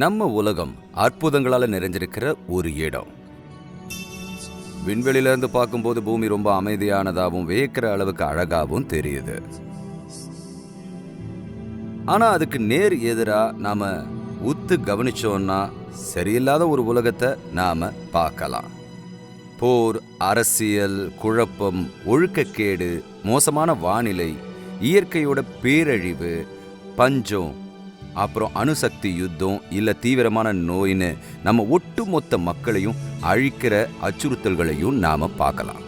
நம்ம உலகம் அற்புதங்களால் நிறைஞ்சிருக்கிற ஒரு இடம். விண்வெளியில இருந்து பார்க்கும்போது பூமி ரொம்ப அமைதியானதாகவும் வியக்கிற அளவுக்கு அழகாகவும் தெரியுது. ஆனால் அதுக்கு நேர் எதிராக நாம் உத்து கவனிச்சோன்னா சரியில்லாத ஒரு உலகத்தை நாம் பார்க்கலாம். போர் அரசியல் குழப்பம் ஒழுக்கக்கேடு மோசமான வானிலை இயற்கையோட பேரழிவு பஞ்சம் அப்புறம் அணுசக்தி யுத்தம் இல்லை தீவிரமான நோயின்னு நம்ம ஒட்டுமொத்த மக்களையும் அழிக்கிற அச்சுறுத்தல்களையும் நாம் பார்க்கலாம்.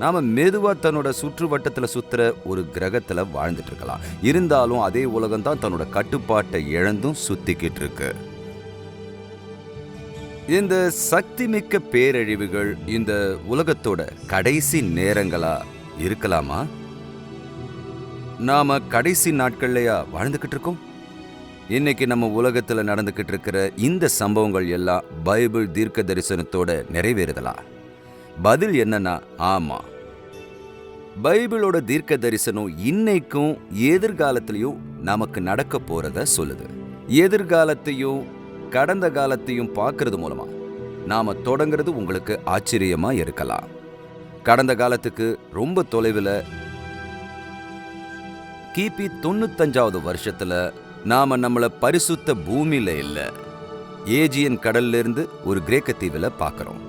நாம் மெதுவாக தன்னோட சுற்றுவட்டத்தில் சுற்றுற ஒரு கிரகத்தில் வாழ்ந்துட்டு இருக்கலாம். இருந்தாலும் அதே உலகம் தான் தன்னோட கட்டுப்பாட்டை இழந்தும் சுத்திக்கிட்டு இருக்கு. இந்த சக்திமிக்க பேரழிவுகள் இந்த உலகத்தோட கடைசி நேரங்களா இருக்கலாமா? நாம கடைசி நாட்கள்லையா வாழ்ந்துக்கிட்டு இருக்கோம்? இன்னைக்கு நம்ம உலகத்தில் நடந்துக்கிட்டு இருக்கிற இந்த சம்பவங்கள் எல்லாம் பைபிள் தீர்க்க தரிசனத்தோட நிறைவேறுதலா? பதில் என்னன்னா ஆமா. பைபிளோட தீர்க்க தரிசனம் இன்னைக்கும் எதிர்காலத்திலையும் நமக்கு நடக்க போறத சொல்லுது. எதிர்காலத்தையும் கடந்த காலத்தையும் பார்க்கறது மூலமா நாம தொடங்குறது உங்களுக்கு ஆச்சரியமா இருக்கலாம். கடந்த காலத்துக்கு ரொம்ப தொலைவில் கிபி தொண்ணூத்தஞ்சாவது வருஷத்துல நாம நம்மளை பரிசுத்த பூமியில இல்லை. ஏஜியன் கடல்ல இருந்து ஒரு கிரேக்க தீவில் பார்க்குறோம்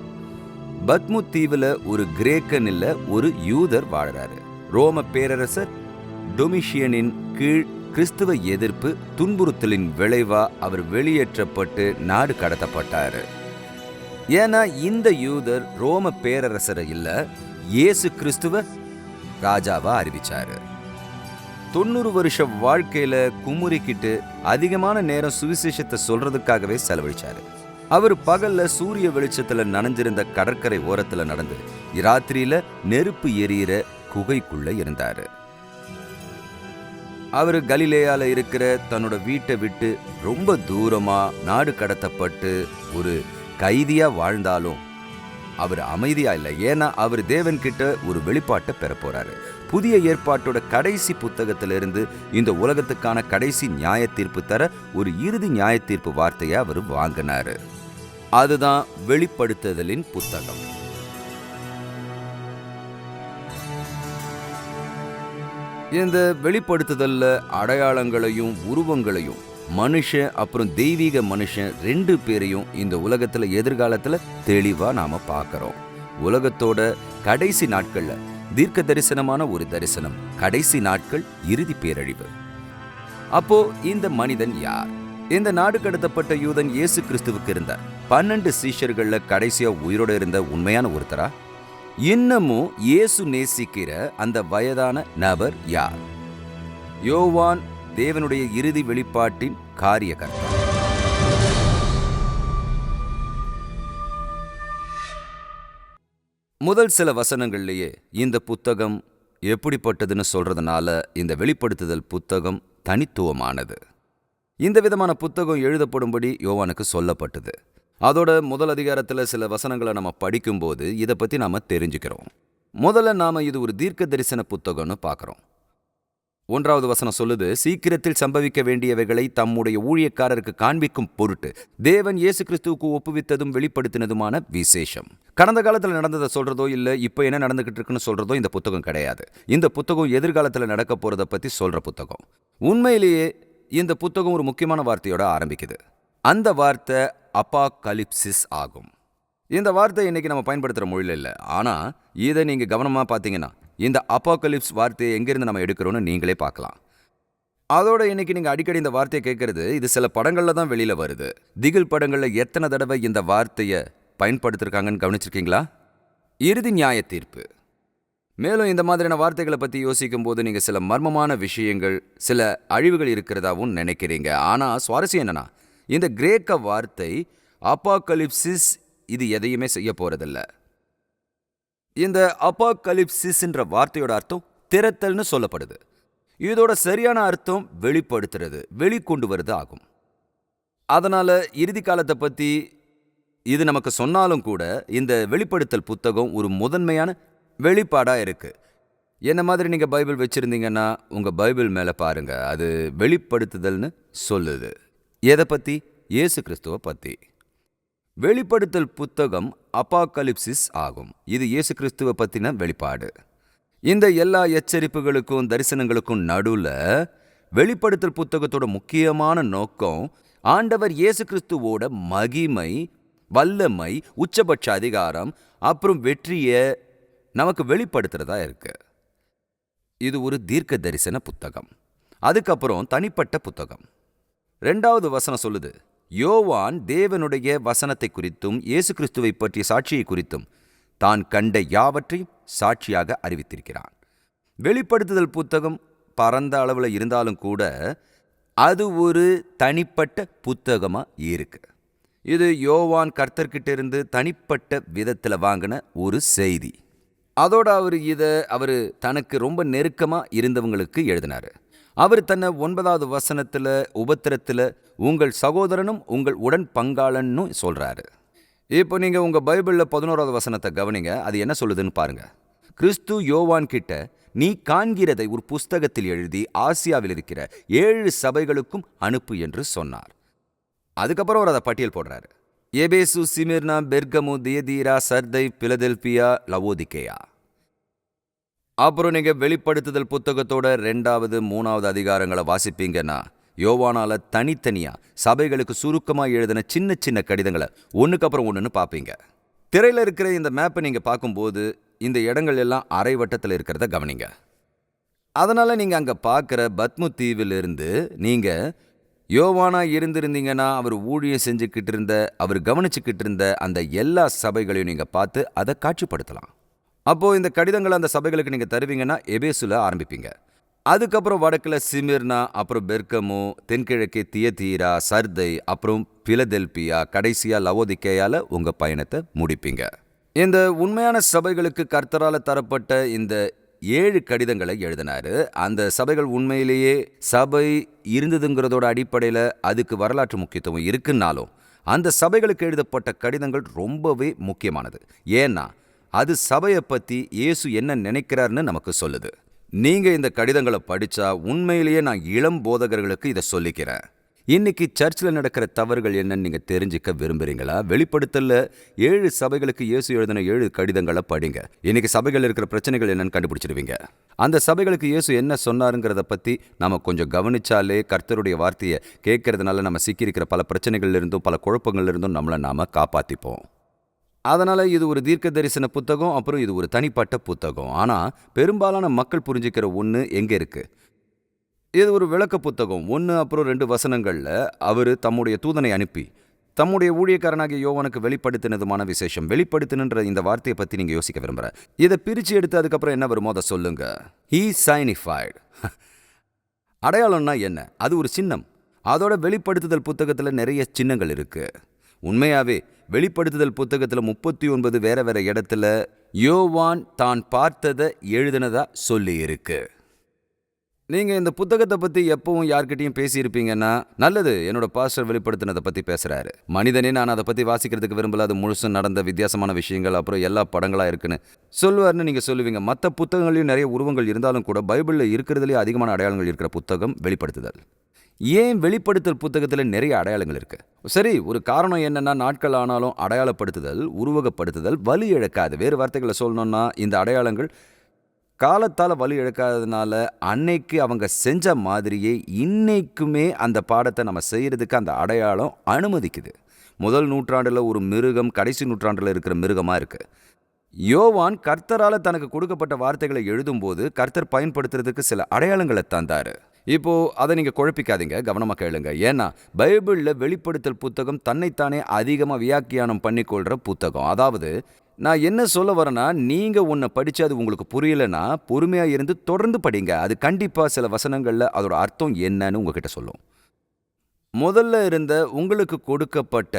பத்மு தீவில் ஒரு கிரேக்கன் இல்லை ஒரு யூதர் வாழறாரு. ரோம பேரரசர் டொமிஷியனின் கீழ் கிறிஸ்துவ எதிர்ப்பு துன்புறுத்தலின் விளைவா அவர் வெளியேற்றப்பட்டு நாடு கடத்தப்பட்டார். ஏன்னா இந்த யூதர் ரோம பேரரசரை இல்லை இயேசு கிறிஸ்துவ ராஜாவா அறிவிச்சாரு. தொண்ணூறு வருஷ வாழ்க்கையில குமுறிக்கிட்டு அதிகமான நேரம் சுவிசேஷத்தை சொல்றதுக்காகவே செலவழிச்சாரு. அவர் பகல்ல சூரிய வெளிச்சத்துல நனைஞ்சிருந்த கடற்கரை ஓரத்துல நடந்து ராத்திரியில நெருப்பு எரியிற குகைக்குள்ள இருந்தாரு. அவர் கலிலேயால இருக்கிற தன்னோட வீட்டை விட்டு ரொம்ப தூரமா நாடு கடத்தப்பட்டு ஒரு கைதியா வாழ்ந்தாலும் அவர் அமைதியா இல்லை. ஏன்னா அவர் தேவன் கிட்ட ஒரு வெளிப்பாட்டை பெற போறாரு. புதிய ஏற்பாட்டோட கடைசி புத்தகத்திலிருந்து இந்த உலகத்துக்கான கடைசி நியாய தீர்ப்பு தர ஒரு இறுதி நியாய தீர்ப்பு வார்த்தையை அவர் வாங்கினாரு. அதுதான் வெளிப்படுத்துதலின் புத்தகம். இந்த வெளிப்படுத்துதல்ல அடையாளங்களையும் உருவங்களையும் மனுஷன் அப்புறம் தெய்வீக மனுஷன் ரெண்டு பேரையும் இந்த உலகத்தில் எதிர்காலத்தில் தெளிவாக நாம் பார்க்கறோம். உலகத்தோட கடைசி நாட்களில் தீர்க்க தரிசனமான ஒரு தரிசனம் கடைசி நாட்கள் இறுதி பேரழிவு. அப்போ இந்த மனிதன் யார்? இந்த நாடு கடத்தப்பட்ட யூதன் இயேசு கிறிஸ்துவுக்கு இருந்த பன்னெண்டு சீஷர்களில் கடைசியாக உயிரோட இருந்த உண்மையான ஒருத்தரா? இன்னமும் இயேசு நேசிக்கிற அந்த வயதான நபர் யார்? யோவான் தேவனுடைய இறுதி வெளிப்பாட்டின் காரியகர்த்தா. முதல் சில வசனங்கள்லயே இந்த புத்தகம் எப்படிப்பட்டதுன்னு சொல்றதுனால இந்த வெளிப்படுத்துதல் புத்தகம் தனித்துவமானது. இந்த விதமான புத்தகம் எழுதப்படும்படி யோவானுக்கு சொல்லப்பட்டது. அதோட முதல் அதிகாரத்தில் சில வசனங்களை நம்ம படிக்கும்போது இதை பத்தி நாம தெரிஞ்சுக்கிறோம். முதல்ல நாம இது ஒரு தீர்க்க தரிசன புத்தகம்னு பார்க்கறோம் ஒன்றாவது வசனம் சொல்லுது சீக்கிரத்தில் சம்பவிக்க வேண்டியவைகளை தம்முடைய ஊழியக்காரருக்கு காண்பிக்கும் பொருட்டு தேவன் இயேசு கிறிஸ்துவுக்கு ஒப்புவித்ததும் வெளிப்படுத்தினதுமான விசேஷம். கடந்த காலத்தில் நடந்ததை சொல்றதோ இல்ல இப்போ என்ன நடந்துகிட்டு இருக்குன்னு சொல்றதோ இந்த புத்தகம் கிடையாது. இந்த புத்தகம் எதிர்காலத்தில் நடக்க போறத பத்தி சொல்ற புத்தகம். உண்மையிலேயே இந்த புத்தகம் ஒரு முக்கியமான வார்த்தையோட ஆரம்பிக்குது. அந்த வார்த்தை அப்பாகலிப்சிஸ் ஆகும். இந்த வார்த்தை இன்னைக்கு நம்ம பயன்படுத்துற மொழியில் இல்ல. ஆனா இதை நீங்க கவனமா பார்த்தீங்கன்னா இந்த அப்பாகலிப்ஸ் வார்த்தையை எங்கிருந்து நம்ம எடுக்கிறோம்னு நீங்களே பார்க்கலாம். அதோட இன்னைக்கு நீங்க அடிக்கடி இந்த வார்த்தையை கேட்குறது இது சில படங்கள்ல தான் வெளியில வருது. திகில் படங்கள்ல எத்தனை தடவை இந்த வார்த்தையை பயன்படுத்திருக்காங்கன்னு கவனிச்சிருக்கீங்களா? இறுதி நியாய தீர்ப்பு. மேலும் இந்த மாதிரியான வார்த்தைகளை பத்தி யோசிக்கும் போது நீங்க சில மர்மமான விஷயங்கள் சில அழிவுகள் இருக்கிறதாவும் நினைக்கிறீங்க. ஆனா சுவாரஸ்யம் என்னென்னா இந்த கிரேக்க வார்த்தை அப்பாக்கலிப்சிஸ் இது எதையுமே செய்ய போறதில்ல. இந்த அப்பாகலிப்சிஸ்ன்ற வார்த்தையோட அர்த்தம் திறத்தல்னு சொல்லப்படுது. இதோட சரியான அர்த்தம் வெளிப்படுத்துறது வெளிக்கொண்டு வருது ஆகும். அதனால் இறுதி காலத்தை பற்றி இது நமக்கு சொன்னாலும் கூட இந்த வெளிப்படுத்தல் புத்தகம் ஒரு முதன்மையான வெளிப்பாடாக இருக்கு. என்ன மாதிரி நீங்கள் பைபிள் வச்சிருந்தீங்கன்னா உங்க பைபிள் மேல பாருங்க. அது வெளிப்படுத்துதல்னு சொல்லுது. எதை பற்றி இயேசு கிறிஸ்துவை பற்றி வெளிப்படுத்தல் புத்தகம் அப்பாகலிப்சிஸ் ஆகும். இது இயேசு கிறிஸ்துவ பத்தின வெளிப்பாடு. இந்த எல்லா எச்சரிப்புகளுக்கும் தரிசனங்களுக்கும் நடுவுல வெளிப்படுத்தல் புத்தகத்தோட முக்கியமான நோக்கம் ஆண்டவர் இயேசு கிறிஸ்துவோட மகிமை வல்லமை உச்சபட்ச அதிகாரம் அப்புறம் வெற்றியை நமக்கு வெளிப்படுத்துறதா இருக்கு. இது ஒரு தீர்க்க தரிசன புத்தகம். அதுக்கப்புறம் தனிப்பட்ட புத்தகம். ரெண்டாவது வசனம் சொல்லுது. யோவான் தேவனுடைய வசனத்தை குறித்தும் இயேசு கிறிஸ்துவை பற்றிய சாட்சியை குறித்தும் தான் கண்ட யாவற்றையும் சாட்சியாக அறிவித்திருக்கிறான். வெளிப்படுத்துதல் புத்தகம் பரந்த அளவில் இருந்தாலும் கூட அது ஒரு தனிப்பட்ட புத்தகமா இருக்கு. இது யோவான் கர்த்தர்கிட்ட இருந்து தனிப்பட்ட விதத்தில் வாங்கின ஒரு செய்தி. அதோட அவர் இதை அவர் தனக்கு ரொம்ப நெருக்கமாக இருந்தவங்களுக்கு எழுதினார். அவர் தன்னை ஒன்பதாவது வசனத்தில் உபத்திரத்தில் உங்கள் சகோதரனும் உங்கள் உடன் பங்காளன்னு சொல்கிறாரு இப்போ நீங்கள் உங்கள் பைபிளில் பதினோராவது வசனத்தை கவனிங்க. அது என்ன சொல்லுதுன்னு பாருங்க. கிறிஸ்து யோவான் கிட்ட நீ காண்கிறதை ஒரு புஸ்தகத்தில் எழுதி ஆசியாவில் இருக்கிற ஏழு சபைகளுக்கும் அனுப்பு என்று சொன்னார். அதுக்கப்புறம் அவர் அதை பட்டியல் போடுறாரு. எபேசு சிமிர்னா பெர்கமு தியதீரா சர்தை பிலதெல்பியா லவோதிகேயா. அப்புறம் நீங்க வெளிப்படுத்துதல் புத்தகத்தோட ரெண்டாவது மூணாவது அதிகாரங்களை வாசிப்பீங்கன்னா யோவானால தனித்தனியா சபைகளுக்கு சுருக்கமா எழுதின சின்ன சின்ன கடிதங்களை ஒண்ணுக்கு அப்புறம் ஒண்ணுன்னு பார்ப்பீங்க. திரையில இருக்கிற இந்த மேப்பை நீங்க பார்க்கும்போது இந்த இடங்கள் எல்லாம் அரை வட்டத்தில் இருக்கிறத கவனிங்க. அதனால நீங்க அங்க பார்க்குற பத்மு தீவிலிருந்து நீங்க யோவானா இருந்திருந்தீங்கன்னா அவர் ஊழியம் செஞ்சுக்கிட்டு இருந்த அவர் கவனிச்சுக்கிட்டு இருந்த அந்த எல்லா சபைகளையும் நீங்க பார்த்து அதை காட்சிப்படுத்தலாம். அப்போது இந்த கடிதங்களை அந்த சபைகளுக்கு நீங்கள் தருவீங்கன்னா எபேசுல ஆரம்பிப்பீங்க. அதுக்கப்புறம் வடக்கில் சிமிர்னா அப்புறம் பெர்கமோ தென்கிழக்கே தியதீரா சர்தை அப்புறம் பிலதெல்பியா கடைசியா லவோதிக்கையால் உங்கள் பயணத்தை முடிப்பீங்க. இந்த உண்மையான சபைகளுக்கு கர்த்தரால் தரப்பட்ட இந்த ஏழு கடிதங்களை எழுதினாரு. அந்த சபைகள் உண்மையிலேயே சபை இருந்ததுங்கிறதோட அடிப்படையில் அதுக்கு வரலாற்று முக்கியத்துவம் இருக்குன்னாலும் அந்த சபைகளுக்கு எழுதப்பட்ட கடிதங்கள் ரொம்பவே முக்கியமானது. ஏன்னா அது சபையை பற்றி இயேசு என்ன நினைக்கிறாருன்னு நமக்கு சொல்லுது. நீங்க இந்த கடிதங்களை படிச்சா உண்மையிலேயே நான் இளம் போதகர்களுக்கு இதை சொல்லிக்கிறேன். இன்னைக்கு சர்ச்சில் நடக்கிற தவறுகள் என்னன்னு நீங்க தெரிஞ்சுக்க விரும்புறீங்களா? வெளிப்படுத்தல ஏழு சபைகளுக்கு இயேசு எழுதின ஏழு கடிதங்களை படிங்க. இன்னைக்கு சபைகள் இருக்கிற பிரச்சனைகள் என்னன்னு கண்டுபிடிச்சிடுவீங்க. அந்த சபைகளுக்கு இயேசு என்ன சொன்னாருங்கிறத பத்தி நாம கொஞ்சம் கவனிச்சாலே கர்த்தருடைய வார்த்தையை கேட்கறதுனால நம்ம சிக்கியிருக்கிற பல பிரச்சனைகள்ல இருந்தும் பல குழப்பங்கள்ல இருந்தும் நம்மளை நாம காப்பாத்திப்போம். அதனால் இது ஒரு தீர்க்க தரிசன புத்தகம் அப்புறம் இது ஒரு தனிப்பட்ட புத்தகம். ஆனால் பெரும்பாலான மக்கள் புரிஞ்சுக்கிற ஒன்று எங்கே இருக்குது இது ஒரு விளக்க புத்தகம். ஒன்று அப்புறம் ரெண்டு வசனங்களில் அவர் தம்முடைய தூதனை அனுப்பி தம்முடைய ஊழியக்காரனாகிய யோவனுக்கு வெளிப்படுத்தினதுமான விசேஷம். வெளிப்படுத்தினுன்ற இந்த வார்த்தையை பற்றி நீங்கள் யோசிக்க விரும்புகிறேன் இதை பிரித்து எடுத்து அதுக்கப்புறம் என்ன வருமோ அதை சொல்லுங்க. ஹீ சைனிஃபைடு அடையாளம்னா என்ன? அது ஒரு சின்னம். அதோட வெளிப்படுத்துதல் புத்தகத்தில் நிறைய சின்னங்கள் இருக்கு. உண்மையாகவே வெளிப்படுத்துதல் புத்தகத்தில் முப்பத்தி ஒன்பது வேற வேற இடத்துல யோவான் தான் பார்த்ததை எழுதினதா சொல்லியிருக்கு. நீங்கள் இந்த புத்தகத்தை பற்றி எப்பவும் யார்கிட்டையும் பேசியிருப்பீங்கன்னா நல்லது என்னோட பாஸ்டர் வெளிப்படுத்தினதை பற்றி பேசுகிறாரு மனிதனே நான் அதை பற்றி வாசிக்கிறதுக்கு விரும்பல அது முழுசும் நடந்த வித்தியாசமான விஷயங்கள் அப்புறம் எல்லா படங்களாக இருக்குன்னு சொல்லுவார்னு நீங்கள் சொல்லுவீங்க. மற்ற புத்தகங்களையும் நிறைய உருவங்கள் இருந்தாலும் கூட பைபிளில் இருக்கிறதுலேயே அதிகமான அடையாளங்கள் இருக்கிற புத்தகம் வெளிப்படுத்துதல். ஏன் வெளிப்படுத்தல் புத்தகத்தில் நிறைய அடையாளங்கள் இருக்கு? சரி ஒரு காரணம் என்னன்னா நாட்கள் ஆனாலும் அடையாளப்படுத்துதல் உருவகப்படுத்துதல் வலி இழக்காது. வேறு வார்த்தைகளை சொல்லணும்னா இந்த அடையாளங்கள் காலத்தால் வலி இழக்காததுனால அன்னைக்கு அவங்க செஞ்ச மாதிரியே இன்னைக்குமே அந்த பாடத்தை நம்ம செய்யறதுக்கு அந்த அடையாளம் அனுமதிக்குது. முதல் நூற்றாண்டில் ஒரு மிருகம் கடைசி நூற்றாண்டில் இருக்கிற மிருகமாக இருக்கு. யோவான் கர்த்தரால தனக்கு கொடுக்கப்பட்ட வார்த்தைகளை எழுதும்போது கர்த்தர் பயன்படுத்துறதுக்கு சில அடையாளங்களை தந்தாரு. இப்போ அதை நீங்கள் குழப்பிக்காதீங்க கவனமாக கேளுங்க. ஏன்னா பைபிள்ல வெளிப்படுத்தல் புத்தகம் தன்னைத்தானே அதிகமாக வியாக்கியானம் பண்ணிக்கொள்கிற புத்தகம். அதாவது நான் என்ன சொல்ல வரேன்னா நீங்கள் ஒன்றை படித்து அது உங்களுக்கு புரியலைன்னா பொறுமையா இருந்து தொடர்ந்து படிங்க. அது கண்டிப்பாக சில வசனங்கள்ல அதோட அர்த்தம் என்னன்னு உங்ககிட்ட சொல்லும். முதல்ல இருந்த உங்களுக்கு கொடுக்கப்பட்ட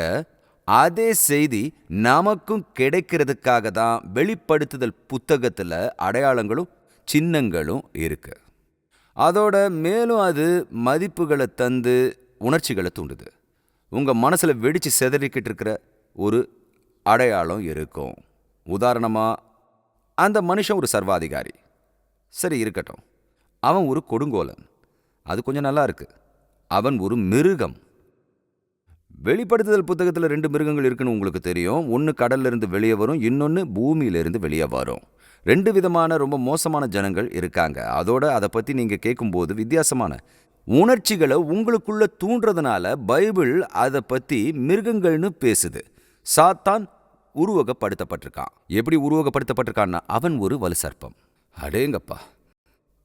அதே செய்தி நமக்கும் கிடைக்கிறதுக்காக தான் வெளிப்படுத்துதல் புத்தகத்தில் அடையாளங்களும் சின்னங்களும் இருக்கு. அதோட மேலும் அது மதிப்புகளை தந்து உணர்ச்சிகளை தூண்டுது. உங்கள் மனசில் வெடித்து செதறிக்கிட்டு இருக்கிற ஒரு அடையாளம் இருக்கும். உதாரணமாக அந்த மனுஷன் ஒரு சர்வாதிகாரி. சரி இருக்கட்டும். அவன் ஒரு கொடுங்கோலன். அது கொஞ்சம் நல்லா இருக்கு. அவன் ஒரு மிருகம். வெளிப்படுத்துதல் புத்தகத்தில் ரெண்டு மிருகங்கள் இருக்குன்னு உங்களுக்கு தெரியும். ஒன்று கடல்லிருந்து வெளியே வரும் இன்னொன்று பூமியிலிருந்து வெளியே வரும். ரெண்டு விதமான ரொம்ப மோசமான ஜனங்கள் இருக்காங்க. அதோட அதை பற்றி நீங்கள் கேட்கும்போது வித்தியாசமான. உணர்ச்சிகளை உங்களுக்குள்ளே தூண்டுறதுனால பைபிள் அதை பற்றி மிருகங்கள்னு பேசுது. சாத்தான் உருவகப்படுத்தப்பட்டிருக்கான். எப்படி உருவகப்படுத்தப்பட்டிருக்கான்னா அவன் ஒரு வலு சர்ப்பம். அடேங்கப்பா.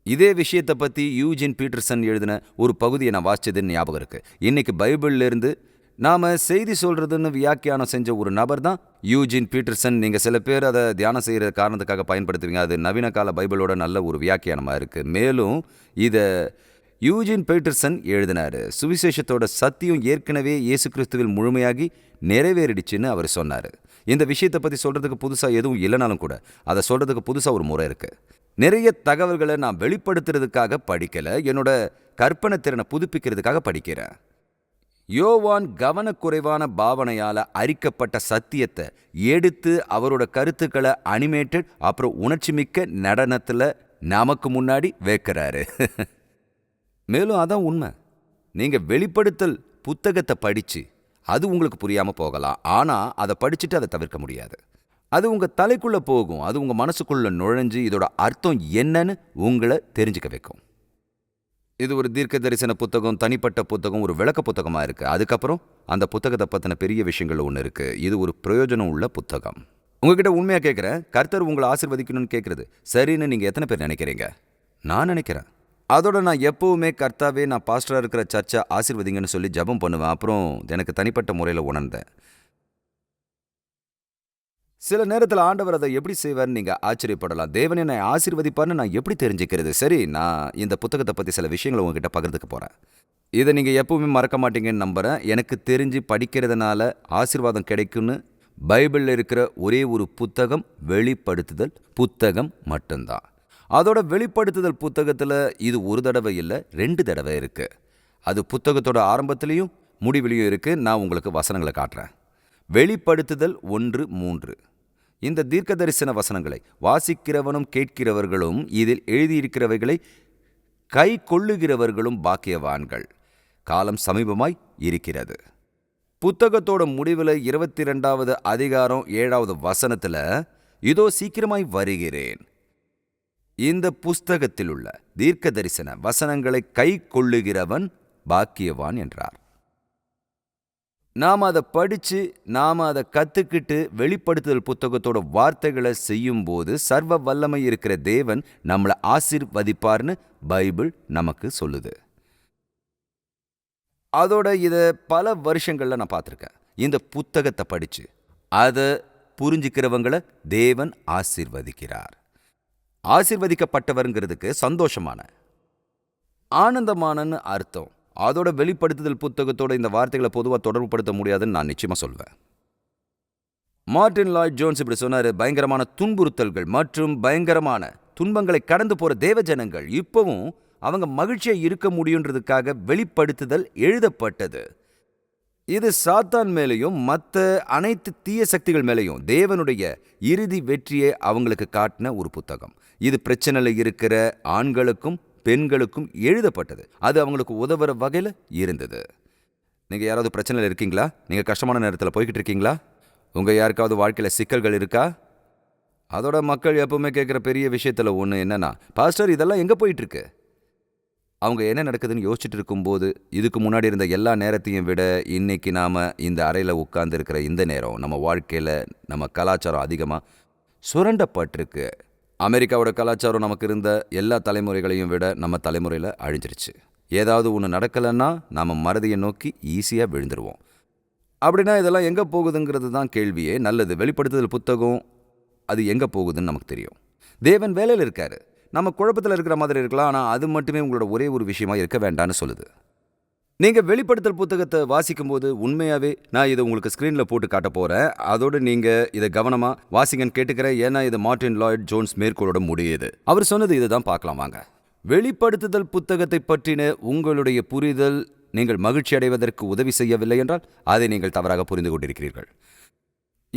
இதே விஷயத்தை பற்றி யூஜின் பீட்டர்சன் எழுதின ஒரு பகுதியை நான் வாசிச்சதுன்னு ஞாபகம் இருக்குது இன்றைக்கி பைபிள்லேருந்து நாம செய்தி சொல்றதுன்னு வியாக்கியானம் செஞ்ச ஒரு நபர் தான் யூஜின் பீட்டர்சன். நீங்கள் சில பேர் அதை தியானம் செய்கிற காரணத்துக்காக பயன்படுத்துவீங்க. அது நவீன கால பைபிளோட நல்ல ஒரு வியாக்கியானமா இருக்கு. மேலும் இதை யூஜின் பீட்டர்சன் எழுதினார். சுவிசேஷத்தோட சத்தியம் ஏற்கனவே இயேசு கிறிஸ்துவில் முழுமையாகி நிறைவேறிடுச்சுன்னு அவர் சொன்னார். இந்த விஷயத்தை பற்றி சொல்கிறதுக்கு புதுசாக எதுவும் இல்லைனாலும் கூட அதை சொல்கிறதுக்கு புதுசாக ஒரு முறை இருக்குது நிறைய தகவல்களை நான் வெளிப்படுத்துறதுக்காக படிக்கலை. என்னோட கற்பனை திறனை புதுப்பிக்கிறதுக்காக படிக்கிறேன். யோவான் கவனக்குறைவான பாவனையால் அரிக்கப்பட்ட சத்தியத்தை எடுத்து அவரோட கருத்துக்களை அனிமேட்டட் அப்புறம் உணர்ச்சிமிக்க நடனத்தில் நமக்கு முன்னாடி வைக்கிறாரு. மேலும் அதான் உண்மை. நீங்க வெளிப்படுத்தல் புத்தகத்தை படிச்சு அது உங்களுக்கு புரியாம போகலாம். ஆனா அதை படிச்சுட்டு அதை தவிர்க்க முடியாது. அது உங்க தலைக்குள்ள போகும். அது உங்க மனசுக்குள்ள நுழைஞ்சு இதோட அர்த்தம் என்னன்னு உங்களை தெரிஞ்சுக்க வைக்கும். இது ஒரு தீர்க்க தரிசன புத்தகம் தனிப்பட்ட புத்தகம் ஒரு விளக்க புத்தகமாக இருக்கு. அதுக்கப்புறம் அந்த புத்தகத்தை பற்றின பெரிய விஷயங்கள் ஒன்று இருக்குது இது ஒரு பிரயோஜனம் உள்ள புத்தகம். உங்ககிட்ட உண்மையாக கேட்குறேன் கர்த்தர் உங்களை ஆசிர்வதிக்கணும்னு கேட்குறது சரின்னு நீங்கள் எத்தனை பேர் நினைக்கிறீங்க? நான் நினைக்கிறேன். அதோட நான் எப்போவுமே கர்த்தாவே நான் பாஸ்டராக இருக்கிற சர்ச்சை ஆசிர்வதிங்கன்னு சொல்லி ஜெபம் பண்ணுவேன். அப்புறம் எனக்கு தனிப்பட்ட முறையில் உணர்ந்தேன். சில நேரத்தில் ஆண்டவர் அதை எப்படி செய்வார்னு நீங்கள் ஆச்சரியப்படலாம். தேவன் என்னை ஆசீர்வதிப்பார்னு நான் எப்படி தெரிஞ்சுக்கிறது? சரி நான் இந்த புத்தகத்தை பற்றி சில விஷயங்களை உங்ககிட்ட பகிர்ந்துக்க போகிறேன் இதை நீங்கள் எப்பவுமே மறக்க மாட்டீங்கன்னு நம்புகிறேன் எனக்கு தெரிஞ்சு படிக்கிறதுனால ஆசீர்வாதம் கிடைக்கும்னு பைபிளில் இருக்கிற ஒரே ஒரு புத்தகம் வெளிப்படுத்துதல் புத்தகம் மட்டும்தான். அதோட வெளிப்படுத்துதல் புத்தகத்தில் இது ஒரு தடவை இல்லை ரெண்டு தடவை இருக்கு. அது புத்தகத்தோட ஆரம்பத்துலேயும் முடிவிலையும் இருக்கு. நான் உங்களுக்கு வசனங்களை காட்டுறேன். வெளிப்படுத்துதல் ஒன்று மூன்று. இந்த தீர்க்க தரிசன வசனங்களை வாசிக்கிறவனும் கேட்கிறவர்களும் இதில் எழுதியிருக்கிறவைகளை கை கொள்ளுகிறவர்களும் பாக்கியவான்கள். காலம் சமீபமாய் இருக்கிறது. புத்தகத்தோட முடிவில் இருபத்தி ரெண்டாவது அதிகாரம் ஏழாவது வசனத்தில் இதோ சீக்கிரமாய் வருகிறேன். இந்த புஸ்தகத்தில் உள்ள தீர்க்க தரிசன வசனங்களை கை கொள்ளுகிறவன் பாக்கியவான் என்றார். நாம் அதை படித்து நாம் அதை கற்றுக்கிட்டு வெளிப்படுத்துதல் புத்தகத்தோட வார்த்தைகளை செய்யும்போது சர்வ வல்லமை இருக்கிற தேவன் நம்மளை ஆசிர்வதிப்பார்னு பைபிள் நமக்கு சொல்லுது. அதோட இதை பல வருஷங்களில் நான் பார்த்துருக்கேன். இந்த புத்தகத்தை படித்து அதை புரிஞ்சுக்கிறவங்கள தேவன் ஆசிர்வதிக்கிறார். ஆசிர்வதிக்கப்பட்டவருங்கிறதுக்கு சந்தோஷமான ஆனந்தமானன்னு அர்த்தம். அதோட வெளிப்படுத்துதல் புத்தகத்தோட இந்த வார்த்தைகளை பொதுவாக தொடர்புபடுத்த முடியாதுன்னு நான் நிச்சயமாக சொல்வேன். மார்டின் லாய்ட் ஜோன்ஸ் இப்படி சொன்னாரு பயங்கரமான துன்புறுத்தல்கள் மற்றும் பயங்கரமான துன்பங்களை கடந்து போற தேவஜனங்கள் இப்பவும் அவங்க மகிழ்ச்சியா இருக்க முடியுன்றதுக்காக வெளிப்படுத்துதல் எழுதப்பட்டது. இது சாத்தான் மேலேயும் மற்ற அனைத்து தீய சக்திகள் மேலேயும் தேவனுடைய இறுதி வெற்றியை அவங்களுக்கு காட்டின ஒரு புத்தகம். இது பிரச்சனையில் இருக்கிற ஆண்களுக்கும் பெண்களுக்கும் எழுதப்பட்டது. அது அவங்களுக்கு உதவுற வகையில் இருந்தது. நீங்கள் யாராவது பிரச்சனையில் இருக்கீங்களா? நீங்கள் கஷ்டமான நேரத்தில் போய்கிட்டு இருக்கீங்களா? உங்கள் யாருக்காவது வாழ்க்கையில் சிக்கல்கள் இருக்கா? அதோட மக்கள் எப்பவுமே கேட்குற பெரிய விஷயத்தில் ஒன்று என்னென்னா பாஸ்டர் இதெல்லாம் எங்கே போயிட்டுருக்கு? அவங்க என்ன நடக்குதுன்னு யோசிச்சுட்டு இருக்கும்போது இதுக்கு முன்னாடி இருந்த எல்லா நேரத்தையும் விட இன்னைக்கு நாம் இந்த அறையில் உட்கார்ந்துருக்கிற இந்த நேரம் நம்ம வாழ்க்கையில் நம்ம கலாச்சாரம் அதிகமாக சுரண்டப்பட்டிருக்கு. அமெரிக்காவோட கலாச்சாரம் நமக்கு இருந்த எல்லா தலைமுறைகளையும் விட நம்ம தலைமுறையில் அழிஞ்சிருச்சு. ஏதாவது ஒன்று நடக்கலைன்னா நாம் மறதியை நோக்கி ஈஸியாக விழுந்துருவோம். அப்படின்னா இதெல்லாம் எங்கே போகுதுங்கிறது தான் கேள்வியே. நல்லது வெளிப்படுத்துதல் புத்தகம் அது எங்கே போகுதுன்னு நமக்கு தெரியும். தேவன் வேலையில் இருக்கார். நம்ம குழப்பத்தில் இருக்கிற மாதிரி இருக்கலாம் ஆனால் அது மட்டுமே உங்களோட ஒரே ஒரு விஷயமா இருக்க வேண்டாம்னு சொல்லுது. நீங்கள் வெளிப்படுத்தல் புத்தகத்தை வாசிக்கும்போது உண்மையாகவே நான் இதை உங்களுக்கு ஸ்க்ரீனில் போட்டு காட்ட போகிறேன் அதோடு நீங்கள் இதை கவனமாக வாசிங்கன்னு கேட்டுக்கிறேன். ஏன்னா இது மார்ட்டின் லாய்ட் ஜோன்ஸ் மேற்கோளோட முடியுது. அவர் சொன்னது இதை தான் பார்க்கலாம் வாங்க. வெளிப்படுத்துதல் புத்தகத்தை பற்றின உங்களுடைய புரிதல் நீங்கள் மகிழ்ச்சி அடைவதற்கு உதவி செய்யவில்லை என்றால் அதை நீங்கள் தவறாக புரிந்து கொண்டிருக்கிறீர்கள்.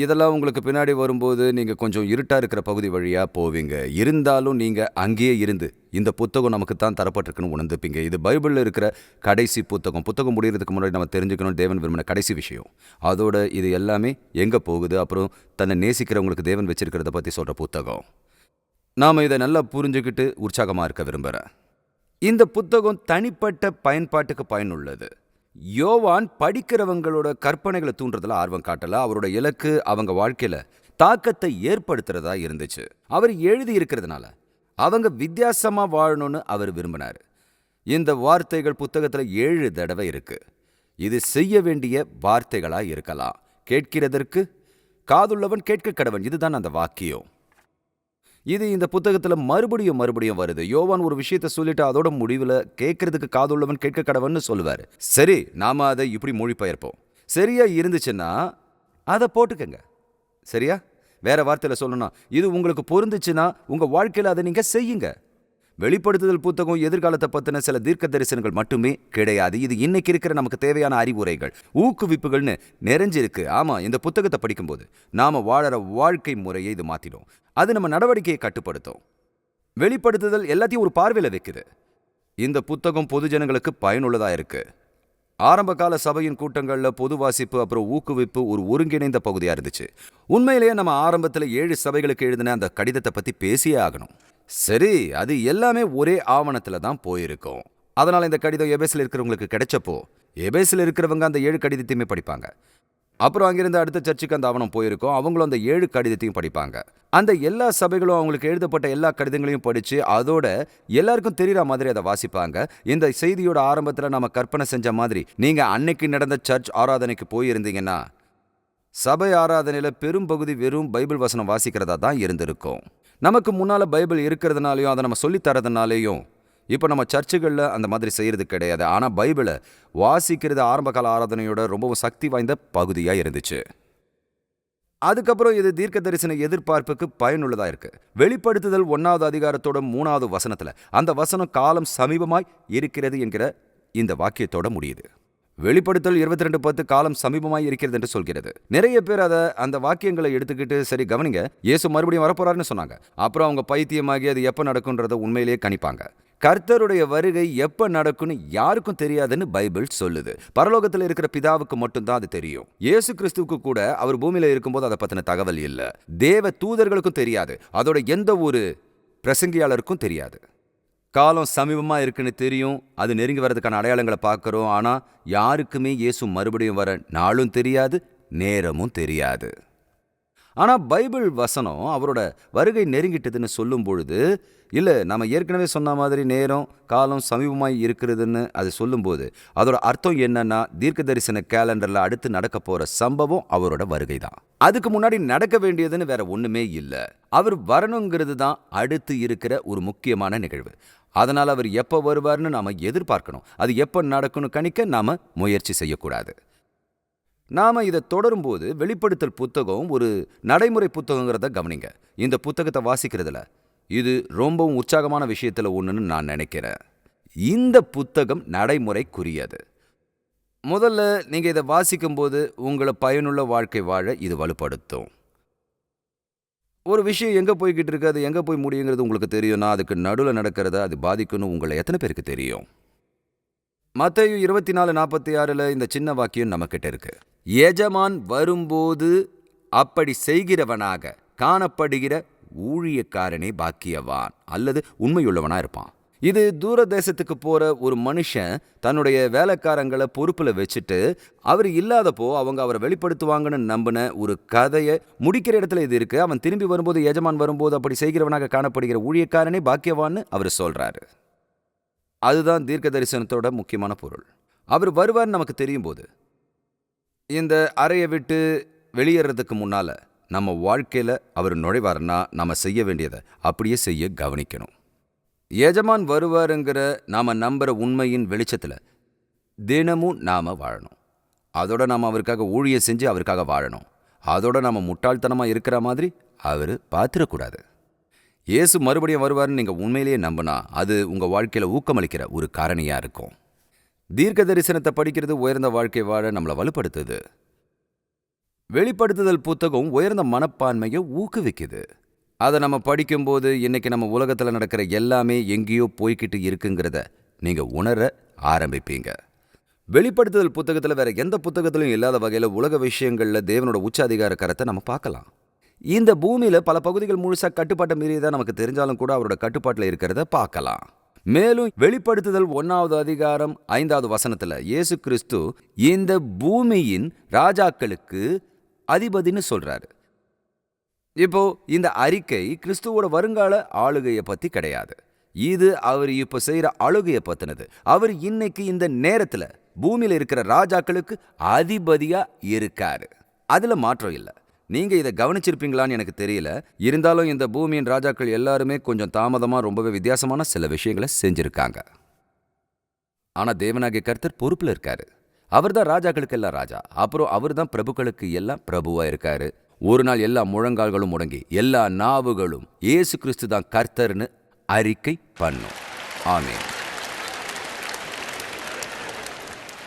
இதெல்லாம் உங்களுக்கு பின்னாடி வரும்போது நீங்கள் கொஞ்சம் இருட்டாக இருக்கிற பகுதி வழியாக போவீங்க. இருந்தாலும் நீங்கள் அங்கேயே இருந்து இந்த புத்தகம் நமக்கு தான் தரப்பட்டிருக்குன்னு உணர்ந்துப்பீங்க. இது பைபிளில் இருக்கிற கடைசி புத்தகம். புத்தகம் முடிகிறதுக்கு முன்னாடி நம்ம தெரிஞ்சுக்கணும் தேவன் விரும்பின கடைசி விஷயம். அதோட இது எல்லாமே எங்கே போகுது? அப்புறம் தன்னை நேசிக்கிறவங்களுக்கு தேவன் வச்சிருக்கிறத பற்றி சொல்கிற புத்தகம். நாம் இதை நல்லா புரிஞ்சுக்கிட்டு உற்சாகமாக இருக்க விரும்புகிறேன் இந்த புத்தகம் தனிப்பட்ட பயன்பாட்டுக்கு பயனுள்ளது. யோவான் படிக்கிறவங்களோட கற்பனைகளை தூண்டுறதுல ஆர்வம் காட்டல. அவரோட இலக்கு அவங்க வாழ்க்கையில தாக்கத்தை ஏற்படுத்துறதா இருந்துச்சு. அவர் எழுதி இருக்கிறதுனால அவங்க வித்தியாசமா வாழணும்னு அவர் விரும்பினார். இந்த வார்த்தைகள் புத்தகத்துல ஏழு தடவை இருக்கு. இது செய்ய வேண்டிய வார்த்தைகளா இருக்கலாம். கேட்கிறதற்கு காதுள்ளவன் கேட்க கடவன். இதுதான் அந்த வாக்கியம். இது இந்த புத்தகத்தில் மறுபடியும் மறுபடியும் வருது. யோவான் ஒரு விஷயத்த சொல்லிட்டு அதோட முடிவில் கேட்கறதுக்கு காதுள்ளவன் கேட்க கடவன் சொல்லுவார். சரி நாம அதை இப்படி மொழிபெயர்ப்போம். சரியா இருந்துச்சுன்னா அதை போட்டுக்கங்க. சரியா? வேற வார்த்தையில் சொல்லணும் இது உங்களுக்கு பொருந்துச்சுன்னா உங்க வாழ்க்கையில் அதை நீங்க செய்யுங்க. வெளிப்படுத்துதல் புத்தகம் எதிர்காலத்தை பத்தின சில தீர்க்க தரிசனங்கள் மட்டுமே கிடையாது. இது இன்னைக்கு இருக்கிற நமக்கு தேவையான அறிவுரைகள் ஊக்குவிப்புகள்னு நிறைஞ்சிருக்கு. ஆமா இந்த புத்தகத்தை படிக்கும்போது நாம வாழற வாழ்க்கை முறையை இது மாத்திடும். அது நம்ம நடவடிக்கையை கட்டுப்படுத்தும். வெளிப்படுத்துதல் எல்லாத்தையும் ஒரு பார்வையில் வைக்குது. இந்த புத்தகம் பொதுஜனங்களுக்கு பயனுள்ளதாக பயனுள்ளதா இருக்கு. ஆரம்ப கால சபையின் கூட்டங்கள்ல பொது வாசிப்பு அப்புறம் ஊக்குவிப்பு ஒரு ஒருங்கிணைந்த பகுதியா இருந்துச்சு. உண்மையிலேயே நம்ம ஆரம்பத்துல ஏழு சபைகளுக்கு எழுதின அந்த கடிதத்தை பத்தி பேசியே ஆகணும். சரி அது எல்லாமே ஒரே ஆவணத்துல தான் போயிருக்கும். அதனால இந்த கடிதம் எபேஸ்ல இருக்கிறவங்களுக்கு கிடைச்சப்போ எபேஸில் இருக்கிறவங்க அந்த ஏழு கடிதத்தையுமே படிப்பாங்க. அப்புறம் அங்கிருந்து அடுத்த சர்ச்சுக்கு அந்த ஆவணம் போயிருக்கோம் அவங்களும் அந்த ஏழு கடிதத்தையும் படிப்பாங்க. அந்த எல்லா சபைகளும் அவங்களுக்கு எழுதப்பட்ட எல்லா கடிதங்களையும் படிச்சு அதோட எல்லாருக்கும் தெரிகிற மாதிரி அதை வாசிப்பாங்க. இந்த செய்தியோட ஆரம்பத்துல நம்ம கற்பனை செஞ்ச மாதிரி நீங்க அன்னைக்கு நடந்த சர்ச் ஆராதனைக்கு போயிருந்தீங்கன்னா சபை ஆராதனையில பெரும்பகுதி வெறும் பைபிள் வசனம் வாசிக்கிறதா தான் இருந்திருக்கும். நமக்கு முன்னால பைபிள் இருக்கிறதுனாலையும் அதை நம்ம சொல்லித்தரதுனாலேயும் இப்போ நம்ம சர்ச்சுகளில் அந்த மாதிரி செய்யறது கிடையாது. ஆனால் பைபிளை வாசிக்கிறது ஆரம்பகால ஆராதனையோட ரொம்பவும் சக்தி வாய்ந்த பகுதியாக இருந்துச்சு. அதுக்கப்புறம் இது தீர்க்க தரிசன எதிர்பார்ப்புக்கு பயனுள்ளதா இருக்கு. வெளிப்படுத்துதல் ஒன்னாவது அதிகாரத்தோட மூணாவது வசனத்துல அந்த வசனம் காலம் சமீபமாய் இருக்கிறது என்கிற இந்த வாக்கியத்தோட முடியுது. வெளிப்படுத்தல் இருபத்தி ரெண்டு பத்து காலம் சமீபமாய் இருக்கிறது என்று சொல்கிறது. நிறைய பேர் அதை அந்த வாக்கியங்களை எடுத்துக்கிட்டு சரி கவனிங்க இயேசு மறுபடியும் வரப்போறாருன்னு சொன்னாங்க. அப்புறம் அவங்க பைத்தியமாகி அது எப்போ நடக்கும்ன்றத உண்மையிலேயே கணிப்பாங்க. கர்த்தருடைய வருகை எப்ப நடக்கும்னு யாருக்கும் தெரியாதுன்னு பைபிள் சொல்லுது. பரலோகத்தில் இருக்கிற பிதாவுக்கு மட்டும்தான் அது தெரியும். இயேசு கிறிஸ்துவுக்கு கூட அவர் பூமியில இருக்கும்போது அதை பத்தின தகவல் இல்ல. தேவ தூதர்களுக்கும் தெரியாது. அதோட எந்த ஒரு பிரசங்கியாளருக்கும் தெரியாது. காலம் சமீபமா இருக்குன்னு தெரியும். அது நெருங்கி வர்றதுக்கான அடையாளங்களை பார்க்குறோம். ஆனா யாருக்குமே இயேசு மறுபடியும் வர நாளும் தெரியாது நேரமும் தெரியாது. ஆனா பைபிள் வசனம் அவரோட வருகை நெருங்கிட்டதுன்னு சொல்லும் பொழுது இல்ல நம்ம ஏற்கனவே சொன்ன மாதிரி நேரம் காலம் சமீபமாய் இருக்கிறதுன்னு அது சொல்லும்போது அதோட அர்த்தம் என்னன்னா தீர்க்க தரிசன கேலண்டர்ல அடுத்து நடக்க போகிற சம்பவம் அவரோட வருகை தான். அதுக்கு முன்னாடி நடக்க வேண்டியதுன்னு வேற ஒண்ணுமே இல்ல. அவர் வரணுங்கிறது தான் அடுத்து இருக்கிற ஒரு முக்கியமான நிகழ்வு. அதனால் அவர் எப்போ வருவார்னு நாம எதிர்பார்க்கணும். அது எப்போ நடக்கணும் கணிக்க நாம முயற்சி செய்யக்கூடாது. நாம் இதை தொடரும்போது வெளிப்படுத்தல் புத்தகம் ஒரு நடைமுறை புத்தகங்கிறத கவனிங்க. இந்த புத்தகத்தை வாசிக்கிறதுல இது ரொம்பவும் உற்சாகமான விஷயத்தில் ஒன்றுன்னு நான் நினைக்கிறேன். இந்த புத்தகம் நடைமுறைக்குரியது. முதல்ல நீங்கள் இதை வாசிக்கும்போது உங்களை பயனுள்ள வாழ்க்கை வாழ இது வலுப்படுத்தும். ஒரு விஷயம் எங்கே போய்கிட்டு இருக்கு அது எங்கே போய் முடியுங்கிறது உங்களுக்கு தெரியும்னா அதுக்கு நடுவில் நடக்கிறத அது பாதிக்கும்னு உங்களை எத்தனை பேருக்கு தெரியும்? மத்தையும் இருபத்தி நாலு நாற்பத்தி ஆறில் இந்த சின்ன வாக்கியம் நம்மக்கிட்ட இருக்கு. எஜமான் வரும்போது அப்படி செய்கிறவனாக காணப்படுகிற ஊழியக்காரனே பாக்கியவான் அல்லது உண்மையுள்ளவனா இருப்பான். இது தூர தேசத்துக்கு போற ஒரு மனுஷன் தன்னுடைய வேலைக்காரங்களை பொறுப்புல வச்சுட்டு அவர் இல்லாதப்போ அவங்க அவரை வெளிப்படுத்துவாங்கன்னு நம்பின ஒரு கதையை முடிக்கிற இடத்துல இது இருக்கு. அவன் திரும்பி வரும்போது எஜமான் வரும்போது அப்படி செய்கிறவனாக காணப்படுகிற ஊழியக்காரனே பாக்கியவான்னு அவர் சொல்றாரு. அதுதான் தீர்க்க தரிசனத்தோட முக்கியமான பொருள். அவர் வருவார் நமக்கு தெரியும் போது இந்த அறையை விட்டு வெளியேறதுக்கு முன்னால நம்ம வாழ்க்கையில அவர் நுழைவாருன்னா நம்ம செய்ய வேண்டியதை அப்படியே செய்ய கவனிக்கணும். எஜமான் வருவாருங்கிற நாம நம்புற உண்மையின் வெளிச்சத்துல தினமும் நாம வாழணும். அதோட நாம அவருக்காக ஊழிய செஞ்சு அவருக்காக வாழணும். அதோட நாம முட்டாள்தனமா இருக்கிற மாதிரி அவர் பார்த்துடக்கூடாது. இயேசு மறுபடியும் வருவார்னு நீங்க உண்மையிலேயே நம்பினா அது உங்க வாழ்க்கையில ஊக்கமளிக்கிற ஒரு காரணியா இருக்கும். தீர்க்க தரிசனத்தை படிக்கிறது உயர்ந்த வாழ்க்கை வாழ நம்மளை வலுப்படுத்துது. வெளிப்படுத்துதல் புத்தகம் உயர்ந்த மனப்பான்மையை ஊக்குவிக்குது. அதை நம்ம படிக்கும்போது இன்னைக்கு நம்ம உலகத்தில் நடக்கிற எல்லாமே எங்கேயோ போய்கிட்டு இருக்குங்கிறத நீங்க உணர ஆரம்பிப்பீங்க. வெளிப்படுத்துதல் புத்தகத்தில் வேற எந்த புத்தகத்திலும் இல்லாத வகையில் உலக விஷயங்களில் தேவனோட உச்ச அதிகார கரத்தை நம்ம பார்க்கலாம். இந்த பூமியில பல பகுதிகள் முழுசா கட்டுப்பாட்டை மீறியதாக நமக்கு தெரிஞ்சாலும் கூட அவரோட கட்டுப்பாட்டில் இருக்கிறத பார்க்கலாம். மேலும் வெளிப்படுத்துதல் ஒன்னாவது அதிகாரம் ஐந்தாவது வசனத்துல இயேசு கிறிஸ்து இந்த பூமியின் ராஜாக்களுக்கு அதிபதின்னு சொல்றாரு. இப்போ இந்த அறிக்கை கிறிஸ்துவோட வருங்கால ஆளுகையை பத்தி கிடையாது. இது அவர் இப்ப செய்யற ஆளுகையை பத்தினது. அவர் இன்னைக்கு இந்த நேரத்துல பூமியில இருக்கிற ராஜாக்களுக்கு அதிபதியா இருக்காரு. அதுல மாற்றம் இல்லை. நீங்க இதை கவனிச்சிருப்பீங்களான்னு எனக்கு தெரியல. இருந்தாலும் இந்த பூமியின் ராஜாக்கள் எல்லாருமே கொஞ்சம் தாமதமா ரொம்பவே வித்தியாசமான சில விஷயங்களை செஞ்சிருக்காங்க. ஆனா தேவனாகிய கர்த்தர் பொறுப்புல இருக்காரு. அவர்தான் ராஜாக்களுக்கு எல்லாம் ராஜா. அப்புறம் அவர்தான் பிரபுக்களுக்கு எல்லாம் பிரபுவா இருக்காரு. ஒரு நாள் எல்லா முழங்கால்களும் முடங்கி எல்லா நாவுகளும் இயேசு கிறிஸ்து தான் கர்த்தர்னு அறிக்கை பண்ணும். ஆமேன்.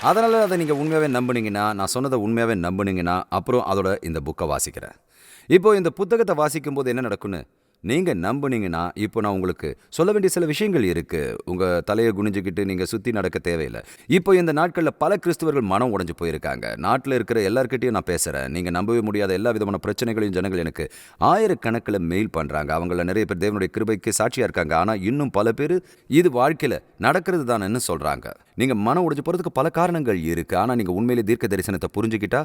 அதனால அதை நீங்க உண்மையாவே நம்புனீங்கன்னா நான் சொன்னதை உண்மையாவே நம்புனீங்கன்னா அப்புறம் அதோட இந்த புக்கை வாசிக்கிறேன். இப்போ இந்த புத்தகத்தை வாசிக்கும்போது என்ன நடக்கும்னு நீங்க நம்புனீங்கன்னா இப்போ நான் உங்களுக்கு சொல்ல வேண்டிய சில விஷயங்கள் இருக்கு. உங்க தலையை குனிஞ்சுக்கிட்டு நீங்க சுத்தி நடக்க தேவையில்லை. இப்போ இந்த நாட்களில் பல கிறிஸ்துவர்கள் மனம் உடைஞ்சு போயிருக்காங்க. நாட்டில் இருக்கிற எல்லார்கிட்டயும் நான் பேசுறேன். நீங்க நம்பவே முடியாத எல்லா விதமான பிரச்சனைகளையும் ஜனங்கள் எனக்கு ஆயிரக்கணக்கில் மெயில் பண்றாங்க. அவங்கள நிறைய பேர் தேவனுடைய கிருபைக்கு சாட்சியா இருக்காங்க. ஆனா இன்னும் பல பேர் இது வாழ்க்கையில நடக்கிறது தானேன்னு சொல்றாங்க. நீங்க மனம் உடைஞ்சு போறதுக்கு பல காரணங்கள் இருக்கு. ஆனா நீங்க உண்மையிலே தீர்க்க தரிசனத்தை புரிஞ்சுக்கிட்டா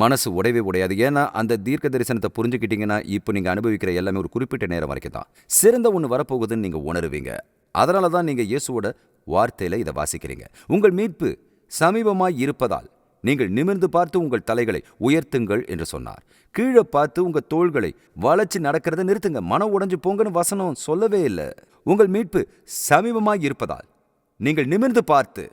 மனசு உடையவே உடையாது. ஏன்னா அந்த தீர்க்க தரிசனத்தை புரிஞ்சுக்கிட்டீங்கன்னா இப்போ நீங்க அனுபவிக்கிற எல்லாமே ஒரு குறிப்பிட்ட நேரம் வரைக்கும் தான். சிறந்த ஒன்று வரப்போகுதுன்னு நீங்க உணருவீங்க. அதனால தான் நீங்க இயேசுவோட வார்த்தையில இதை வாசிக்கிறீங்க. உங்கள் மீட்பு சமீபமாய் இருப்பதால் நீங்கள் நிமிர்ந்து பார்த்து உங்கள் தலைகளை உயர்த்துங்கள் என்று சொன்னார். கீழே பார்த்து உங்க தோள்களை வளைச்சு நடக்கிறத நிறுத்துங்க. மனம் உடைஞ்சு போங்கன்னு வசனம் சொல்லவே இல்லை. உங்கள் மீட்பு சமீபமாய் இருப்பதால் நீங்கள் நிமிர்ந்து பார்த்து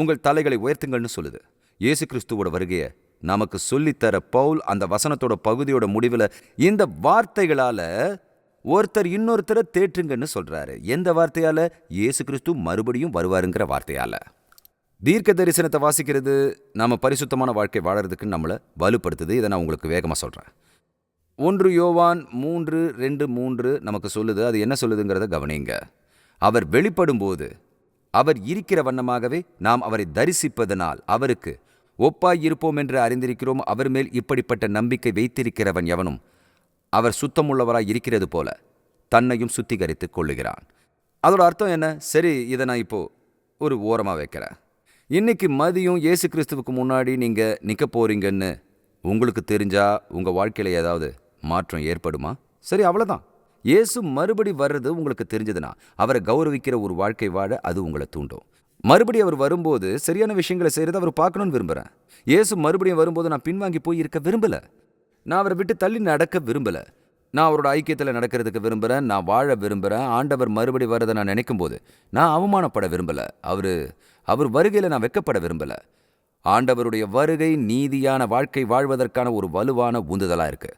உங்கள் தலைகளை உயர்த்துங்கள்னு சொல்லுது. இயேசு கிறிஸ்துவோட வருகையை நமக்கு சொல்லித்தர பவுல் அந்த வசனத்தோட பகுதியோட முடிவில் இந்த வார்த்தைகளால ஒருத்தர் இன்னொருத்தரை தேற்றுங்கன்னு சொல்றாரு. எந்த வார்த்தையால? இயேசு கிறிஸ்து மறுபடியும் வருவாருங்கிற வார்த்தையால. தீர்க்க தரிசனத்தை வாசிக்கிறது நாம பரிசுத்தமான வாழ்க்கை வாழறதுக்கு நம்மளை வலுப்படுத்துது. இதை நான் உங்களுக்கு வேகமாக சொல்கிறேன் ஒன்று யோவான் மூன்று ரெண்டு மூன்று நமக்கு சொல்லுது. அது என்ன சொல்லுதுங்கிறத கவனிங்க. அவர் வெளிப்படும்போது அவர் இருக்கிற வண்ணமாகவே நாம் அவரை தரிசிப்பதனால் அவருக்கு ஒப்பாய் இருப்போம் என்று அறிந்திருக்கிறோம் அவர் மேல் இப்படிப்பட்ட நம்பிக்கை வைத்திருக்கிறவன் எவனும்? அவர் சுத்தமுள்ளவராய் இருக்கிறது போல தன்னையும் சுத்திகரித்துக் கொள்ளுகிறான். அதோட அர்த்தம் என்ன? சரி இதை நான் இப்போ ஒரு ஓரமாக வைக்கிறேன். இன்னைக்கு மதியம் இயேசு கிறிஸ்துவுக்கு முன்னாடி நீங்க நிக்க போறீங்கன்னு உங்களுக்கு தெரிஞ்சா உங்க வாழ்க்கையில ஏதாவது மாற்றம் ஏற்படுமா? சரி அவ்வளவுதான். இயேசு மறுபடி வர்றது உங்களுக்கு தெரிஞ்சதுன்னா அவரை கௌரவிக்கிற ஒரு வாழ்க்கை வாழ அது உங்களை தூண்டும். மறுபடி அவர் வரும்போது சரியான விஷயங்களை செய்யறதை அவர் பார்க்கணும்னு விரும்புறேன். இயேசு மறுபடியும் வரும்போது நான் பின்வாங்கி போய் இருக்க விரும்பல. நான் அவரை விட்டு தள்ளி நடக்க விரும்பல. நான் அவரோட ஐக்கியத்தில் நடக்கிறதுக்கு விரும்புகிறேன் நான் வாழ விரும்புகிறேன் ஆண்டவர் மறுபடி வரதை நான் நினைக்கும் போது நான் அவமானப்பட விரும்பல. அவரு அவர் வருகையில் நான் வெக்கப்பட விரும்பல. ஆண்டவருடைய வருகை நீதியான வாழ்க்கை வாழ்வதற்கான ஒரு வலுவான உந்துதலாக இருக்கு.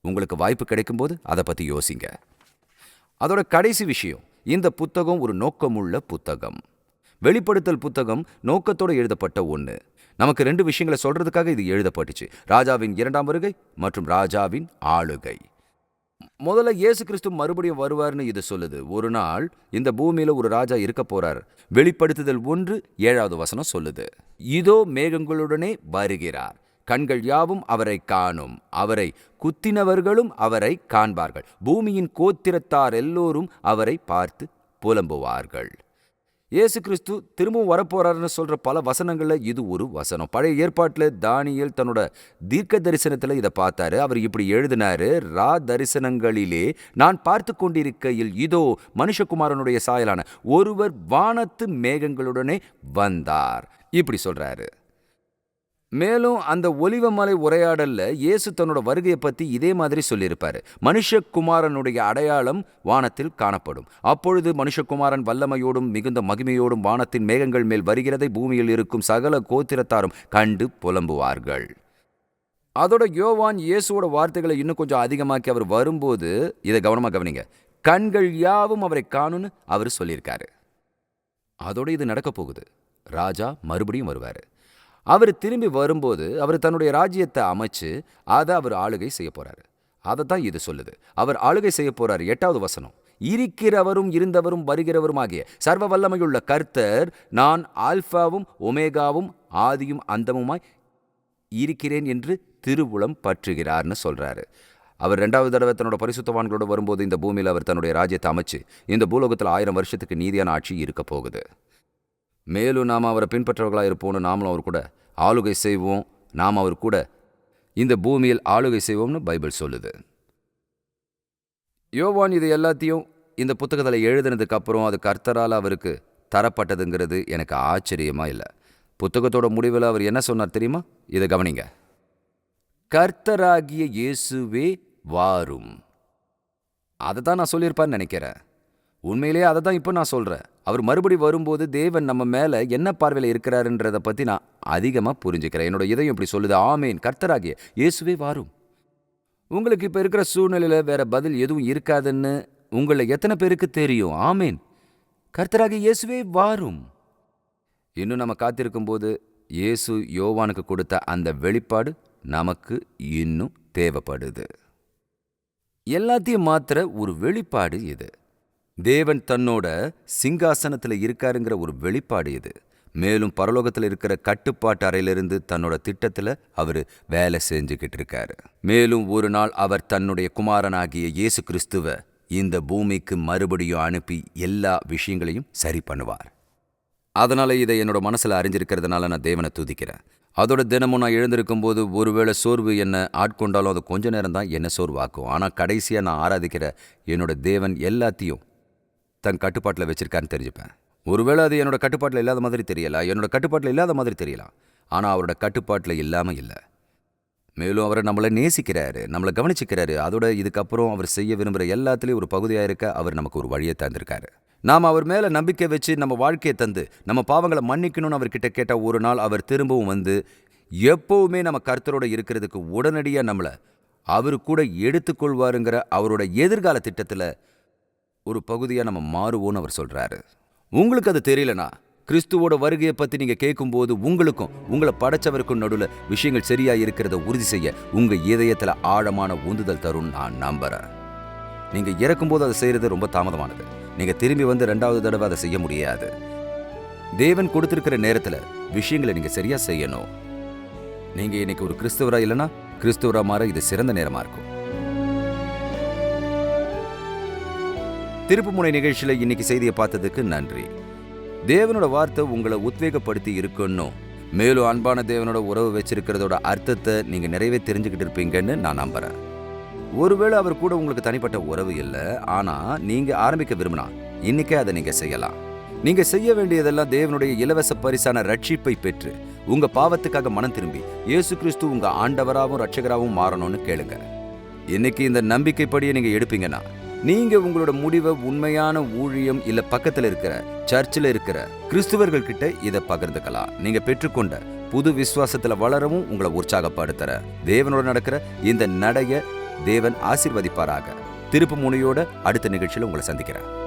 உங்களுக்கு வாய்ப்பு கிடைக்கும்போது அதை பற்றி யோசிங்க. அதோட கடைசி விஷயம் இந்த புத்தகம் ஒரு நோக்கமுள்ள புத்தகம். வெளிப்படுத்தல் புத்தகம் நோக்கத்தோட எழுதப்பட்ட ஒன்று நமக்கு ரெண்டு விஷயங்களை சொல்றதுக்காக இது எழுதப்பட்டுச்சு. ராஜாவின் இரண்டாம் வருகை மற்றும் ராஜாவின் ஆளுகை. முதல்ல இயேசு கிறிஸ்து மறுபடியும் வருவார்னு இது சொல்லுது. ஒரு நாள் இந்த பூமியில ஒரு ராஜா இருக்க போறார். வெளிப்படுத்துதல் ஒன்று ஏழாவது வசனம் சொல்லுது. இதோ மேகங்களுடனே வருகிறார். கண்கள் யாவும் அவரை காணும். அவரை குத்தினவர்களும் அவரை காண்பார்கள். பூமியின் கோத்திரத்தார் எல்லோரும் அவரை பார்த்து புலம்புவார்கள். இயேசு கிறிஸ்து திரும்பவும் வரப்போறாருன்னு சொல்ற பல வசனங்கள்ல இது ஒரு வசனம். பழைய ஏற்பாட்டில் தானியல் தன்னோட தீர்க்க தரிசனத்துல இதை பார்த்தாரு. அவர் இப்படி எழுதினாரு ரா தரிசனங்களிலே நான் பார்த்து கொண்டிருக்கையில் இதோ மனுஷகுமாரனுடைய சாயலான ஒருவர் வானத்து மேகங்களுடனே வந்தார். இப்படி சொல்றாரு. மேலும் அந்த ஒலிவமலை உரையாடல்ல இயேசு தன்னோட வருகையை பத்தி இதே மாதிரி சொல்லியிருப்பாரு. மனுஷகுமாரனுடைய அடையாளம் வானத்தில் காணப்படும். அப்பொழுது மனுஷகுமாரன் வல்லமையோடும் மிகுந்த மகிமையோடும் வானத்தின் மேகங்கள் மேல் வருகிறதை பூமியில் இருக்கும் சகல கோத்திரத்தாரும் கண்டு புலம்புவார்கள். அதோட யோவான் இயேசுவோட வார்த்தைகளை இன்னும் கொஞ்சம் அதிகமாக்கி அவர் வரும்போது இதை கவனமா கவனிங்க. கண்கள் யாவும் அவரை காணும்னு அவர் சொல்லியிருக்காரு. அதோட இது நடக்க போகுது. ராஜா மறுபடியும் வருவாரு. அவர் திரும்பி வரும்போது அவர் தன்னுடைய ராஜ்யத்தை அமைச்சு அதை அவர் ஆளுகை செய்ய போறாரு. அதை தான் இது சொல்லுது. அவர் ஆளுகை செய்ய போறாரு எட்டாவது வசனம். இருக்கிறவரும் இருந்தவரும் வருகிறவரும் ஆகிய சர்வ வல்லமையுள்ள கர்த்தர் நான் ஆல்பாவும் ஒமேகாவும் ஆதியும் அந்தமுமாய் இருக்கிறேன் என்று திருவுளம் பற்றுகிறார்னு சொல்றாரு. அவர் ரெண்டாவது தடவை தன்னோட பரிசுத்தவான்களோடு வரும்போது இந்த பூமியில் அவர் தன்னுடைய ராஜ்யத்தை அமைச்சு இந்த பூலோகத்தில் ஆயிரம் வருஷத்துக்கு நீதியான ஆட்சி இருக்க போகுது. மேலும் நாம் அவரை பின்பற்றவர்களாக இருப்போம்னு நாமளும் அவர் கூட ஆளுகை செய்வோம். நாம் அவர் கூட இந்த பூமியில் ஆளுகை செய்வோம்னு பைபிள் சொல்லுது. யோவான் இது எல்லாத்தையும் இந்த புத்தகத்தில் எழுதுனதுக்கப்புறம் அது கர்த்தரால் அவருக்கு தரப்பட்டதுங்கிறது எனக்கு ஆச்சரியமா இல்லை. புத்தகத்தோட முடிவில் அவர் என்ன சொன்னார் தெரியுமா? இதை கவனிங்க. கர்த்தராகிய இயேசுவே வாரும். அதை தான் நான் சொல்லியிருப்பான்னு நினைக்கிறேன். உண்மையிலேயே அதை தான் இப்போ நான் சொல்கிறேன் அவர் மறுபடி வரும்போது தேவன் நம்ம மேலே என்ன பார்வையில் இருக்கிறாருன்றதை பற்றி நான் அதிகமாக புரிஞ்சுக்கிறேன். என்னோட இதயம் இப்படி சொல்லுது. ஆமேன். கர்த்தராகிய இயேசுவே வாரும். உங்களுக்கு இப்போ இருக்கிற சூழ்நிலையில் வேற பதில் எதுவும் இருக்காதுன்னு உங்களை எத்தனை பேருக்கு தெரியும்? ஆமேன். கர்த்தராகிய இயேசுவே வாரும். இன்னும் நம்ம காத்திருக்கும்போது இயேசு யோவானுக்கு கொடுத்த அந்த வெளிப்பாடு நமக்கு இன்னும் தேவைப்படுது. எல்லாத்தையும் மாத்திர ஒரு வெளிப்பாடு இது. தேவன் தன்னோட சிங்காசனத்தில் இருக்காருங்கிற ஒரு வெளிப்பாடு இது. மேலும் பரலோகத்தில் இருக்கிற கட்டுப்பாட்டு அறையிலிருந்து தன்னோட திட்டத்தில் அவர் வேலை செஞ்சுக்கிட்டு இருக்காரு. மேலும் ஒரு நாள் அவர் தன்னுடைய குமாரனாகிய இயேசு கிறிஸ்துவ இந்த பூமிக்கு மறுபடியும் அனுப்பி எல்லா விஷயங்களையும் சரி பண்ணுவார். அதனால் இதை என்னோட மனசில் அறிஞ்சிருக்கிறதுனால நான் தேவனை துதிக்கிறேன். அதோட தினமும் நான் எழுந்திருக்கும் போது ஒருவேளை சோர்வு என்ன ஆட்கொண்டாலும் அது கொஞ்ச நேரம் தான் என்ன சோர்வாக்கும். ஆனால் கடைசியாக நான் ஆராதிக்கிற என்னோட தேவன் எல்லாத்தையும் தன் கட்டுப்பாட்டில் வச்சிருக்கான்னு தெரிஞ்சுப்பேன். ஒருவேளை அது என்னோட கட்டுப்பாட்டில் இல்லாத மாதிரி தெரியலாம் என்னோட கட்டுப்பாட்டில் இல்லாத மாதிரி தெரியலாம். ஆனால் அவரோட கட்டுப்பாட்டில் இல்லாமல் இல்லை. மேலும் அவர் நம்மளை நேசிக்கிறாரு நம்மளை கவனிச்சுக்கிறாரு. அதோட இதுக்கப்புறம் அவர் செய்ய விரும்புகிற எல்லாத்துலேயும் ஒரு பகுதியாக இருக்க அவர் நமக்கு ஒரு வழியை தந்திருக்காரு. நாம் அவர் மேலே நம்பிக்கை வச்சு நம்ம வாழ்க்கையை தந்து நம்ம பாவங்களை மன்னிக்கணும்னு அவர்கிட்ட கேட்ட ஒரு நாள் அவர் திரும்பவும் வந்து எப்போவுமே நம்ம கர்த்தரோட இருக்கிறதுக்கு உடனடியாக நம்மளை அவர் கூட எடுத்துக்கொள்வாருங்கிற அவரோட எதிர்கால திட்டத்தில் ஒரு பகுதியாக நம்ம மாறுவோன்னு அவர் சொல்கிறாரு உங்களுக்கு அது தெரியலனா கிறிஸ்துவோட வருகையை பற்றி நீங்கள் கேட்கும்போது உங்களுக்கும் உங்களை படைச்சவருக்கும் நடுவில் விஷயங்கள் சரியாக இருக்கிறத உறுதி செய்ய உங்கள் இதயத்தில் ஆழமான உந்துதல் தரும் நான் நம்புகிறேன் நீங்கள் இறக்கும்போது அதை செய்கிறது ரொம்ப தாமதமானது. நீங்கள் திரும்பி வந்து ரெண்டாவது தடவை அதை செய்ய முடியாது. தேவன் கொடுத்துருக்கிற நேரத்தில் விஷயங்களை நீங்கள் சரியாக செய்யணும். நீங்கள் இன்னைக்கு ஒரு கிறிஸ்தவரா இல்லைன்னா கிறிஸ்தவரா மாற இது சிறந்த நேரமாக இருக்கும். திருப்புமுனை நிகழ்ச்சியில் இன்னைக்கு செய்தியை பார்த்ததுக்கு நன்றி. தேவனோட வார்த்தை உங்களை உத்வேகப்படுத்தி இருக்கணும் மேலும் அன்பான தேவனோட உறவு வச்சிருக்கிறதோட அர்த்தத்தை நீங்கள் நிறையவே தெரிஞ்சுக்கிட்டு இருப்பீங்கன்னு நான் நம்புகிறேன் ஒருவேளை அவர் கூட உங்களுக்கு தனிப்பட்ட உறவு இல்லை ஆனால் நீங்கள் ஆரம்பிக்க விரும்பினா இன்னைக்கே அதை நீங்கள் செய்யலாம். நீங்கள் செய்ய வேண்டியதெல்லாம் தேவனுடைய இலவச பரிசான ரட்சிப்பை பெற்று உங்கள் பாவத்துக்காக மனம் திரும்பி இயேசு கிறிஸ்து உங்கள் ஆண்டவராகவும் ரட்சகராகவும் மாறணும்னு கேளுங்க. இன்னைக்கு இந்த நம்பிக்கைப்படியே நீங்கள் எடுப்பீங்கன்னா நீங்க உங்களோட முடிவை உண்மையான ஊழியம் இல்ல பக்கத்துல இருக்கிற சர்ச்சில் இருக்கிற கிறிஸ்துவர்கள் கிட்ட இதை பகிர்ந்துக்கலாம். நீங்க பெற்றுக்கொண்ட புது விசுவாசத்துல வளரவும் உங்களை உற்சாகப்படுத்துற. தேவனோட நடக்கிற இந்த நடைய தேவன் ஆசீர்வதிப்பாராக. திருப்பு முனையோட அடுத்த நிகழ்ச்சியில் உங்களை சந்திக்கிறேன்.